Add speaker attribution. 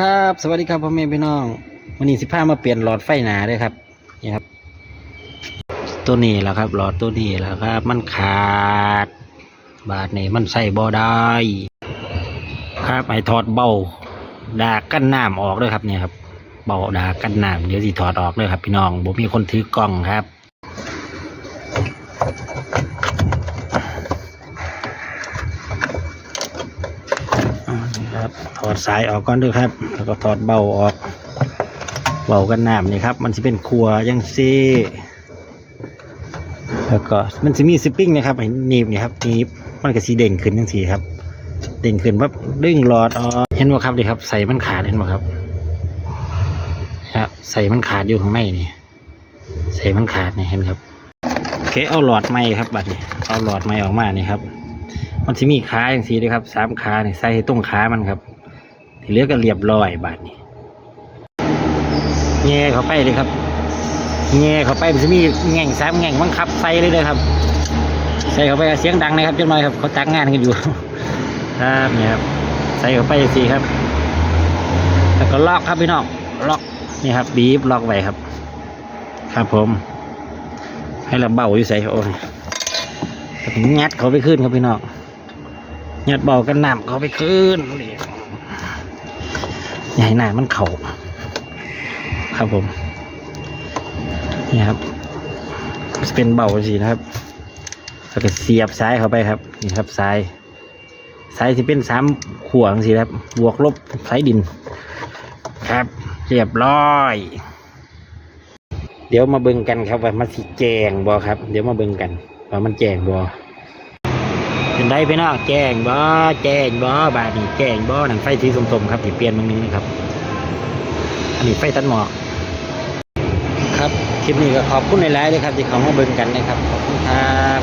Speaker 1: ครับ สวัสดีครับพ่อแม่พี่น้องวันนี้สิพามาเปลี่ยนหลอดไฟหนาเลยครับนี่ครับ ตัวนี้แหละครับ หลอดตัวนี้แหละครับ มันขาด บาทนี่มันใส่บ่ได้ครับไอถอดเบาดากั้นน้ำออกเลยครับเนี่ยครับ เบาดากั้นน้ำเดี๋ยวสิถอดออกเลยครับ พี่น้องผมมีคนถือกล้องครับ ครับ ถอดสายออกก่อนด้วยครับ แล้วก็ถอดเบาออกเบากันน้ำนี่ครับ มันจะเป็นครัวยังซีแล้วก็มันจะมีสปริงนะครับให้หนีบนี่ครับนีบมันก็สีเด่งขึ้นทั้งสีครับ เด่งขึ้นปั๊บดึงหลอดออกเห็นไหมครับดิครับ ใส่มันขาดเห็นไหมครับครับใส่มันขาดอยู่ข้างในนี่ใส่มันขาดนี่เห็นครับโอเคเอาหลอดไม้ครับบัดนี้เอาหลอดไม้ออกมานี่ครับ มันจะมีขาอย่างสีเลยครับสามขาเนี่ยใส่ตรงขามันครับ ที่เหลือก็เรียบร้อยบาดนี้แง่เขาไปเลยครับแง่เขาไปมันจะมีแง่งสามแง่งบังคับใส่เลยเลยครับ ใส่เขาไปเสียงดังเลยครับจังหน่อยครับเขาจักงงานกันอยู่ครับเนี่ยครับใส่เขาไปสีครับ แล้วก็ล็อกครับพี่น้องล็อกนี่ครับบีบล็อกไว้ครับ ครับผม ให้เราเบาอยู่ใส่โอ้ยงัดเขาไปขึ้นครับพี่น้อง งัดเบากันน้ำเขาไปขึ้นนี่ให้หน้ามันเข่าครับผม นี่ครับจะเป็นเบาสินะครับแล้วก็เสียบซ้ายเข้าไปครับ นี่ครับซ้ายซ้ายที่เป็นสามขวงสิครับ บวกลบสายดิน ครับ เรียบร้อย เดี๋ยวมาเบิ่งกันครับว่ามันสิแจงบอครับ เดี๋ยวมาเบิ่งกันว่ามันแจงบ่ เห็นได้พี่น้องแจ้งบ่แจ้งบ่บาดนี้แจ้งบ่หนังไฟสีส้มๆครับที่เปลี่ยนบางนึงนะครับ อันนี้ไฟตัดหมอกครับคลิปนี้ก็ขอบคุณในไลน์เลยครับที่เขามาเบิ่งกันนะครับขอบคุณครับ